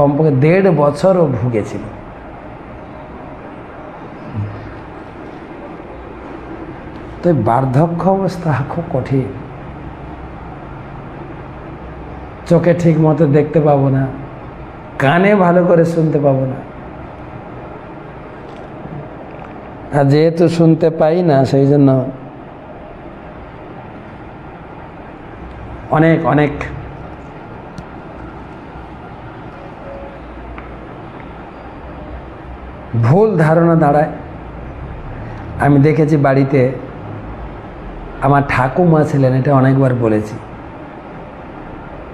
কমপক্ষে দেড় বছরও ভুগেছিল। তো বার্ধক্য অবস্থা খুব কঠিন। চোখে ঠিক মতো দেখতে পাবো না, কানে ভালো করে শুনতে পাবো না। আর যেহেতু শুনতে পাই না, সেই জন্য অনেক অনেক ভুল ধারণা দাঁড়ায়। আমি দেখেছি বাড়িতে আমার ঠাকুমা ছিলেন, এটা অনেকবার বলেছি।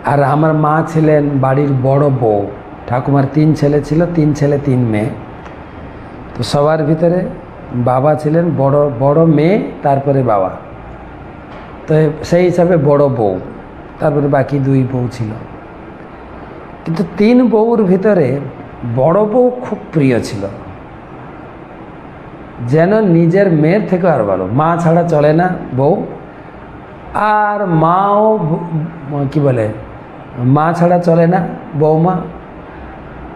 আর আমার মা ছিলেন বাড়ির বড় বউ। ঠাকুমার তিন ছেলে ছিল, তিন ছেলে, তিন মেয়ে। তো সবার ভিতরে বাবা ছিলেন, বড় বড় মেয়ে, তারপরে বাবা। তো সেই হিসাবে বড় বউ, তারপরে বাকি দুই বউ ছিল। কিন্তু তিন বউর ভিতরে বড় বউ খুব প্রিয় ছিল। যেন নিজের মেয়ের থেকে আর ভালো। মা ছাড়া চলে না, বউ। আর মাও কি বলে? মা ছাড়া চলে না বৌমা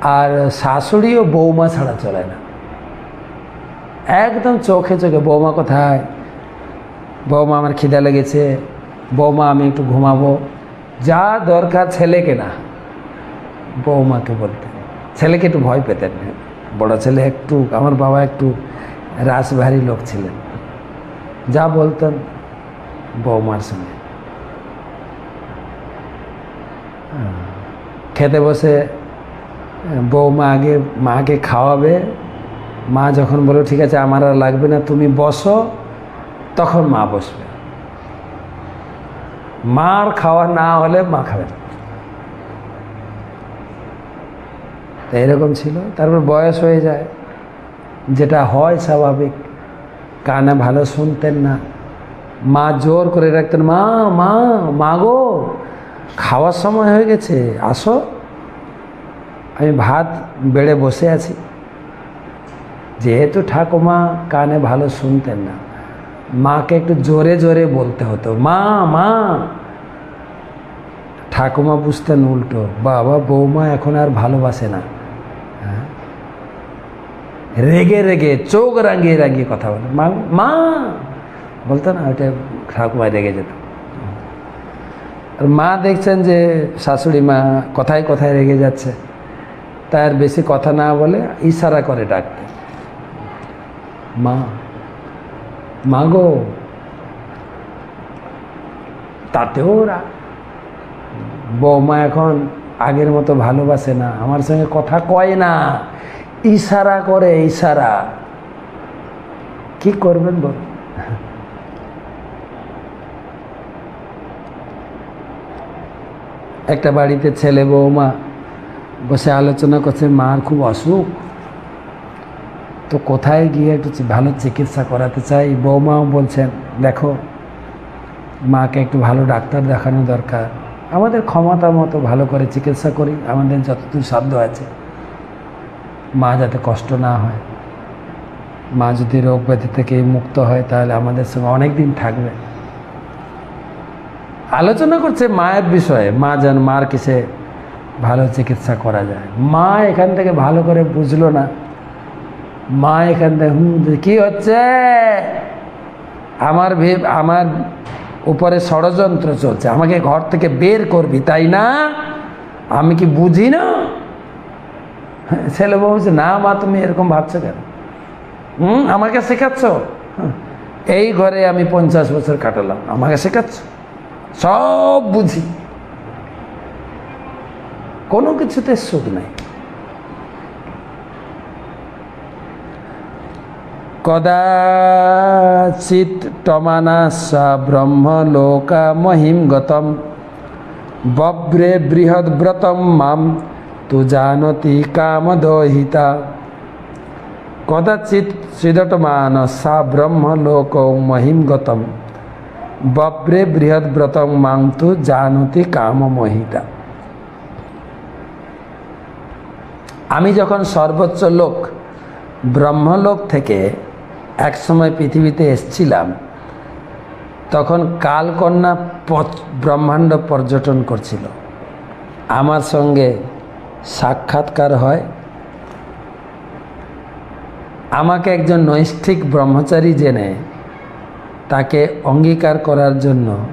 আর শাশুড়িও বৌমা ছাড়া চলে না। একদম চোখে চোখে বৌমা কোথায়? বৌমা আমার খিদা লেগেছে। বৌমা আমি একটু ঘুমাবো। যা দরকার ছেলেকে না বৌমাকে বলতেন ছেলেকে একটু ভয় পেতেন। বড় ছেলে একটু, আমার বাবা একটু রাসভারী লোক ছিলেন। যা বলতেন বৌমার সঙ্গে। খেতে বসে বৌমা আগে মাকে খাওয়াবে। মা যখন বলো ঠিক আছে, আমার আর লাগবে না, তুমি বসো। তখন মা বসবে। মার খাওয়া না হলে মা খাবে এরকম ছিল। তারপর বয়স হয়ে যায়। যেটা হয় স্বাভাবিক। কানে ভালো শুনতেন না। মা জোর করে রাখতেন মা মা মা গো, খাওয়ার সময় হয়ে গেছে, আসো। আমি ভাত বেড়ে বসে আছি। যেহেতু ঠাকুমা কানে ভালো শুনতেন না, মাকে একটু জোরে জোরে বলতে হতো, মা মা। ঠাকুমা বুঝতেন উল্টো, বাবা, বৌমা এখন আর ভালোবাসে না। হ্যাঁ? রেগে রেগে, চোখ রাঙিয়ে রাঙিয়ে কথা বলে। মা মা বলতো না ওইটা ঠাকুমা রেগে যেত। আর মা দেখছেন যে শাশুড়ি মা কথায় কথায় রেগে যাচ্ছে। তার বেশি কথা না বলে ইশারা করে ডাকতে। মা মা গো, তাতেও রাগ বৌমা এখন আগের মতো ভালোবাসে না, আমার সঙ্গে কথা কয় না। ইশারা করে ইশারা। কি করবেন বল? একটা বাড়িতে ছেলে বৌমা বসে আলোচনা করছে, মার খুব অসুখ। তো কোথায় গিয়ে একটু ভালো চিকিৎসা করাতে চাই? বৌমাও বলছেন, দেখো, মাকে একটু ভালো ডাক্তার দেখানো দরকার। আমাদের ক্ষমতা মতো ভালো করে চিকিৎসা করি। আমাদের যতদূর সাধ্য আছে। মা যাতে কষ্ট না হয়। মা যদি রোগ ব্যাধি থেকে মুক্ত হয়, তাহলে আমাদের সঙ্গে অনেক দিন থাকবে। আলোচনা করছে মায়ের বিষয়ে, মা যেন মার কিসে ভালো চিকিৎসা করা যায়। মা এখান থেকে ভালো করে বুঝলো না। মা এখান থেকে, হুম কি হচ্ছে? আমার আমার উপরে ষড়যন্ত্র চলছে। আমাকে ঘর থেকে বের করবি, তাই না? আমি কি বুঝি না? ছেলে বউ বলছে, না মা, তুমি এরকম ভাবছ কেন? হুম, আমাকে শেখাচ্ছ? এই ঘরে আমি পঞ্চাশ বছর কাটালাম, আমাকে শেখাচ্ছ? সব বুঝি। কোনো কিছুতে সুখ নাই। কদাচিৎ টমানাসা ব্রহ্মলোকা মহিম গতম, বব্রে বৃহদ্ব্রতম মাম তু জানতি কামদহিতা। কদাচিৎ শ্রীদটমান সা ব্রহ্মলোক মহিম গতম বব্রে বৃহদ্ব্রতম মাং তু জানতি কামমহিতা। আমি যখন সর্বোচ্চ লোক, ব্রহ্মলোক থেকে একসময় পৃথিবীতে এসছিলাম, তখন কালকন্যা ব্রহ্মাণ্ড পর্যটন করছিল। আমার সঙ্গে সাক্ষাৎকার হয়। আমাকে একজন নৈষ্ঠিক ব্রহ্মচারী জেনে তাকে অঙ্গীকার করার জন্য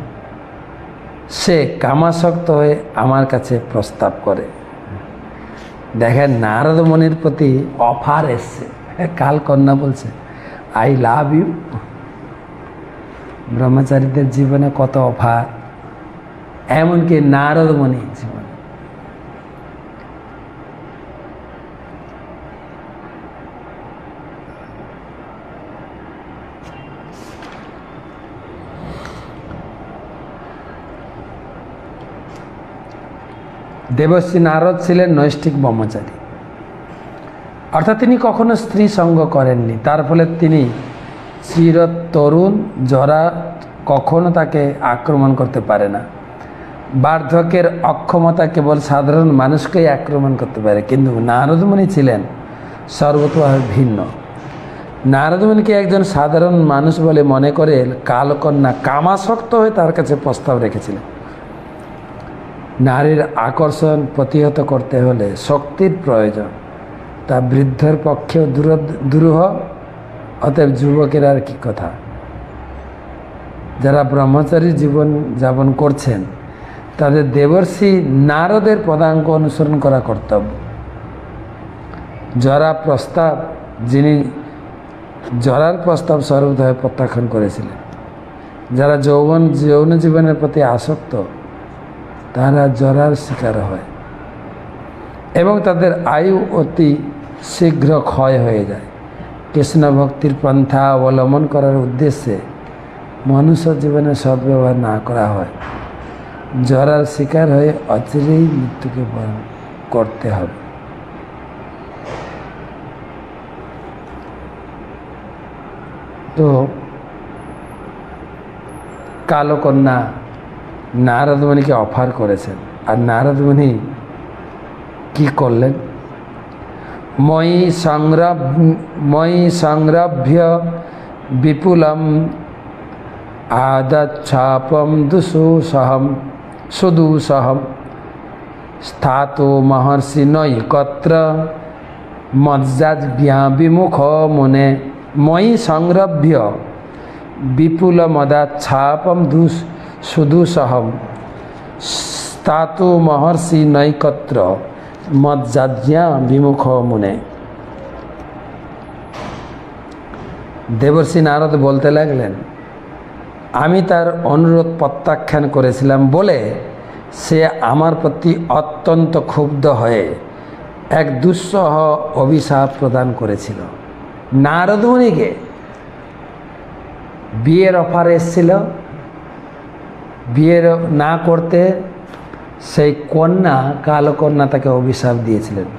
সে কামাসক্ত হয়ে আমার কাছে প্রস্তাব করে। দেখেন নারদ মনির প্রতি অফার এসছে। কাল কন্যা বলছে, আই লাভ ইউ। ব্রহ্মচারীদের জীবনে কত অফার। এমনকি নারদ মনি জীবনে দেবশ্রী নারদ ছিলেন নৈষ্ঠিক ব্রহ্মচারী। অর্থাৎ তিনি কখনো স্ত্রী সঙ্গ করেননি। তার ফলে তিনি চির তরুণ জরা কখনো তাকে আক্রমণ করতে পারে না। বার্ধক্যের অক্ষমতা কেবল সাধারণ মানুষকেই আক্রমণ করতে পারে। কিন্তু নারদমণি ছিলেন সর্বতভাবে ভিন্ন। নারদমণিকে একজন সাধারণ মানুষ বলে মনে করে কালকন্যা কামাসক্ত হয়ে তার কাছে প্রস্তাব রেখেছিলেন। নারীর আকর্ষণ প্রতিহত করতে হলে শক্তির প্রয়োজন। তা বৃদ্ধের পক্ষেও দূর দুরূহ, অতএব যুবকের আর কি কথা? যারা ব্রহ্মচারী জীবন যাপন করছেন, তাদের দেবর্ষী নারদের পদাঙ্ক অনুসরণ করা কর্তব্য। জরা প্রস্তাব, যিনি জরার প্রস্তাব সর্বদাই প্রত্যাখ্যান করেছিলেন। যারা যৌবন, যৌন জীবনের প্রতি আসক্ত তারা জরার শিকার হয়। এবং তাদের আয়ু অতি শীঘ্র ক্ষয় হয়ে যায়। কৃষ্ণ ভক্তির পন্থা অবলম্বন করার উদ্দেশ্যে মনুষ্য জীবনে সদ্ব্যবহার না করা হয়। জরার শিকার হয়ে অচিরেই মৃত্যুকে বরণ করতে হবে। তো কালো কন্যা নারদমণিকে অফার করেছেন। আর নারদমণি কি করলেন? মই সংরভ, মই সংরভ্য বিপুলম আদচ্ছাপম দুসুসহম সুদুসহম স্থাতো মহর্ষি নৈকত্র মজ্জাজ্ঞা বিমুখ মুনে। মই সংরভ্য বিপুল মদাচ্ছাপম দুস সুদুসহম। স্থাতু মহর্ষি নৈকত্র মজ্জাজ্ঞা বিমুখ মুনে। দেবর্ষী নারদ বলতে লাগলেন, আমি তার অনুরোধ প্রত্যাখ্যান করেছিলাম বলে সে আমার প্রতি অত্যন্ত ক্ষুব্ধ হয়ে এক দুঃসহ অভিশাপ প্রদান করেছিল। নারদমণিকে বিয়ের অফার এসেছিল। বিয়ের না করতে সেই কন্যা, কালো কন্যা তাকে অভিশাপ দিয়েছিলেন।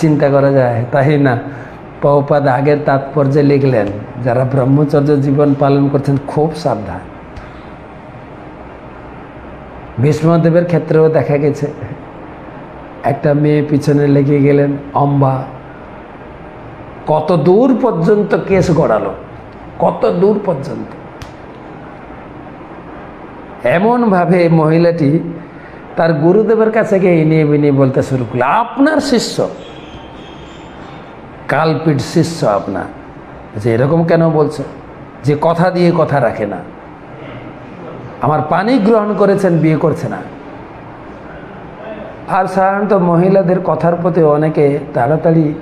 চিন্তা করা যায়, তাই না? পৌপাদ আগের তাৎপর্যে লিখলেন, যারা ব্রহ্মচর্য জীবন পালন করছেন, খুব সাবধান। ভীষ্মদেবের ক্ষেত্রেও দেখা গেছে। একটা মেয়ে পিছনে লেগে গেলেন, অম্বা। কত দূর পর্যন্ত কেস গড়ালো? কত দূর পর্যন্ত? এমনভাবে মহিলাটি তার গুরুদেবের কাছে গিয়ে ইনিয়ে বিনিয়ে বলতে শুরু করল, আপনার শিষ্য, কালপিট শিষ্য আপনার। যে এরকম কেন বলছো? যে কথা দিয়ে কথা রাখে না। আমার পানি গ্রহণ করেছেন বিয়ে করছে না। আর সাধারণত মহিলাদের কথার প্রতি অনেকে তাড়াতাড়ি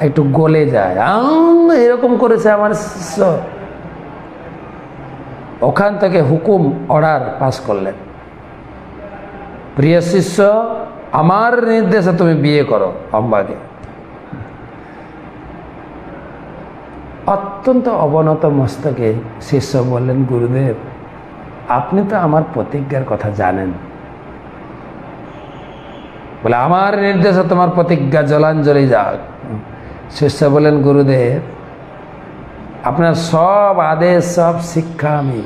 একটু গলে যায়। আম, এরকম করেছে আমার শিষ্য ওখান থেকে হুকুম অর্ডার পাস করলেন। প্রিয় শিষ্য আমার নির্দেশে তুমি বিয়ে করো অম্বাকে অত্যন্ত অবনত মস্তকে শিষ্য বললেন, গুরুদেব, আপনি তো আমার প্রতিজ্ঞার কথা জানেন। বলে, আমার নির্দেশে তোমার প্রতিজ্ঞা জলাঞ্জলি যাক। শিষ্য বলেন গুরুদেব, আপনার সব আদেশ, সব শিক্ষা আমি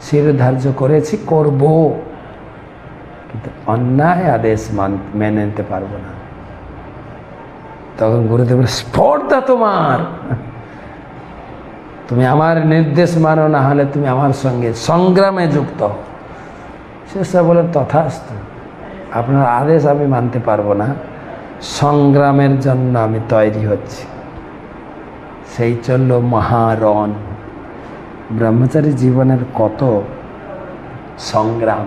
শিরধার্য করেছি, করব। কিন্তু অন্যায় আদেশ মান নিতে পারব না। তখন গুরুদেব স্পর্ধা তোমার। তুমি আমার নির্দেশ মানো, না হলে তুমি আমার সঙ্গে সংগ্রামে যুক্ত হও। শেষে বলে, তথাস্তু। আপনার আদেশ আমি মানতে পারব না। সংগ্রামের জন্য আমি তৈরি হচ্ছি। সেই চলল মহারণ। ব্রহ্মচারী জীবনের কত সংগ্রাম।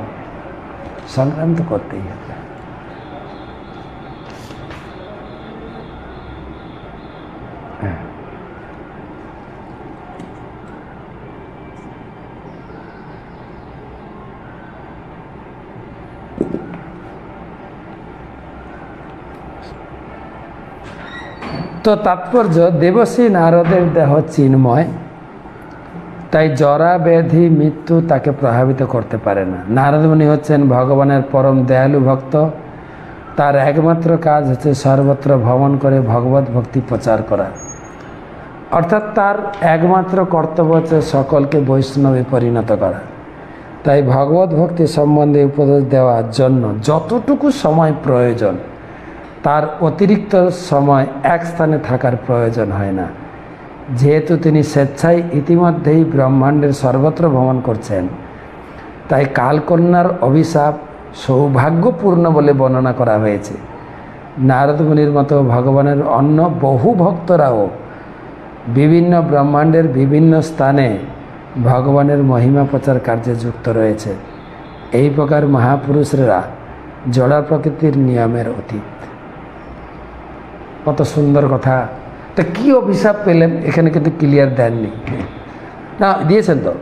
সংগ্রাম তো করতেই হবে। তাৎপর্য দেবশ্রী নারদের দেহ চিন্ময়, তাই জরা ব্যাধি মৃত্যু তাকে প্রভাবিত করতে পারে না। নারদমণি হচ্ছেন ভগবানের পরম দয়ালু ভক্ত। তার একমাত্র কাজ হচ্ছে সর্বত্র ভ্রমণ করে ভগবত ভক্তি প্রচার করা। অর্থাৎ তার একমাত্র কর্তব্য হচ্ছে সকলকে বৈষ্ণবে পরিণত করা। তাই ভগবত ভক্তি সম্বন্ধে উপদেশ দেওয়ার জন্য যতটুকু সময় প্রয়োজন তার অতিরিক্ত সময় এক স্থানে থাকার প্রয়োজন হয় না। যেহেতু তিনি স্বেচ্ছায় ইতিমধ্যেই ব্রহ্মাণ্ডের সর্বত্র ভ্রমণ করছেন, তাই কালকন্যার অভিশাপ সৌভাগ্যপূর্ণ বলে বর্ণনা করা হয়েছে। নারদমুনির মতো ভগবানের অন্য বহু ভক্তরাও বিভিন্ন ব্রহ্মাণ্ডের বিভিন্ন স্থানে ভগবানের মহিমা প্রচার কার্যে যুক্ত রয়েছে। এই প্রকার মহাপুরুষরা জড়া প্রকৃতির নিয়মের অতীত। কত সুন্দর কথা। তা কি অভিশাপ পেলেন? এখানে কিন্তু ক্লিয়ার দেননি। না, দিয়েছেন তো।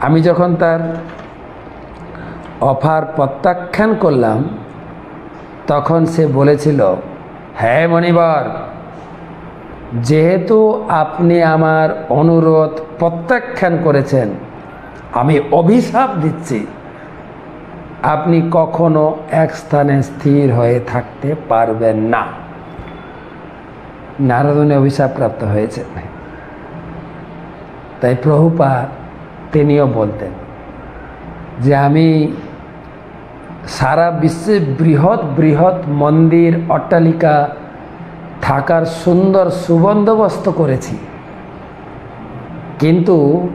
আমি যখন তার অফার প্রত্যাখ্যান করলাম, তখন সে বলেছিল হ্যাঁ মণিবার, যেহেতু আপনি আমার অনুরোধ প্রত্যাখ্যান করেছেন, আমি অভিশাপ দিচ্ছি। আপনি কখনো এক স্থানে স্থির হয়ে থাকতে পারবেন না। নারদনে অভিশাপ প্রাপ্ত হয়েছে। তাই প্রভুপা তিনিও বলতেন যে আমি সারা বিশ্বে বৃহৎ বৃহৎ মন্দির, অট্টালিকা থাকার সুন্দর সুবন্দোবস্ত করেছি। কিন্তু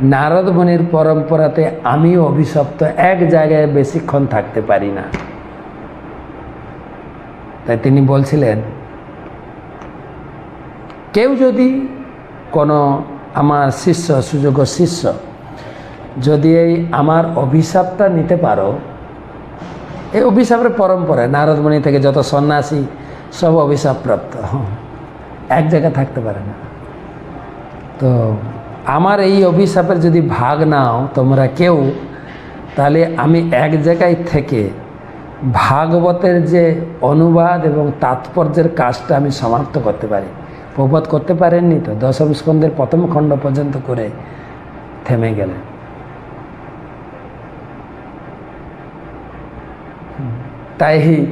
নারদমণির পরম্পরাতে আমিও অভিশপ্ত এক জায়গায় বেশিক্ষণ থাকতে পারি না। তাই তিনি বলছিলেন কেউ যদি কোনো আমার শিষ্য, সুযোগ্য শিষ্য, যদি এই আমার অভিশাপটা নিতে পারো, এই অভিশাপের পরম্পরায় নারদমণি থেকে যত সন্ন্যাসী, সব অভিশাপ প্রাপ্ত এক জায়গায় থাকতে পারে না। তো আমার এই অভিশাপের যদি ভাগ নাও, তোমরা কেউ, তাহলে আমি এক জায়গায় থেকে ভাগবতের যে অনুবাদ এবং তাৎপর্যের কাজটা আমি সমাপ্ত করতে পারি। প্রবোধ করতে পারেননি তো দশম স্কন্ধের প্রথম খণ্ড পর্যন্ত করে থেমে গেলেন। তাই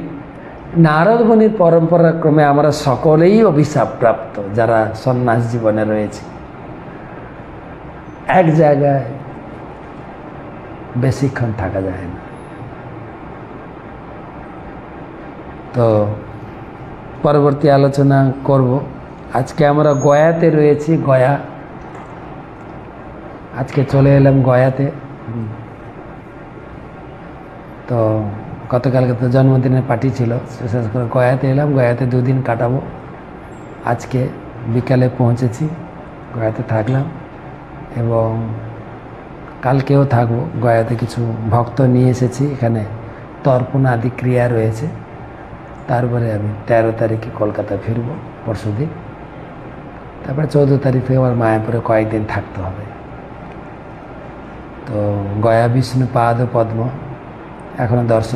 নারদমণির পরম্পরা ক্রমে আমরা সকলেই অভিশাপ প্রাপ্ত, যারা সন্ন্যাস জীবনে রয়েছে। এক জায়গায় বেশিক্ষণ থাকা যায় না। তো পরবর্তী আলোচনা করব। আজকে আমরা গয়াতে রয়েছি, গয়া। আজকে চলে এলাম গয়াতে। তো গতকালকে তো জন্মদিনের পার্টি ছিল, বিশেষ করে গয়াতে এলাম, গয়াতে দুদিন কাটাবো। আজকে বিকালে পৌঁছেছি, গয়াতে থাকলাম এবং কালকেও থাকব। গয়াতে কিছু ভক্ত নিয়ে এসেছি, এখানে তর্পণ আদি ক্রিয়া রয়েছে। তারপরে আমি তেরো তারিখে কলকাতা ফিরবো, পরশুদিন। তারপরে চৌদ্দ তারিখ থেকে আমার মায়াপুরে কয়েকদিন থাকতে হবে। তো গয়া বিষ্ণু পাদ পদ্ম এখনও দর্শন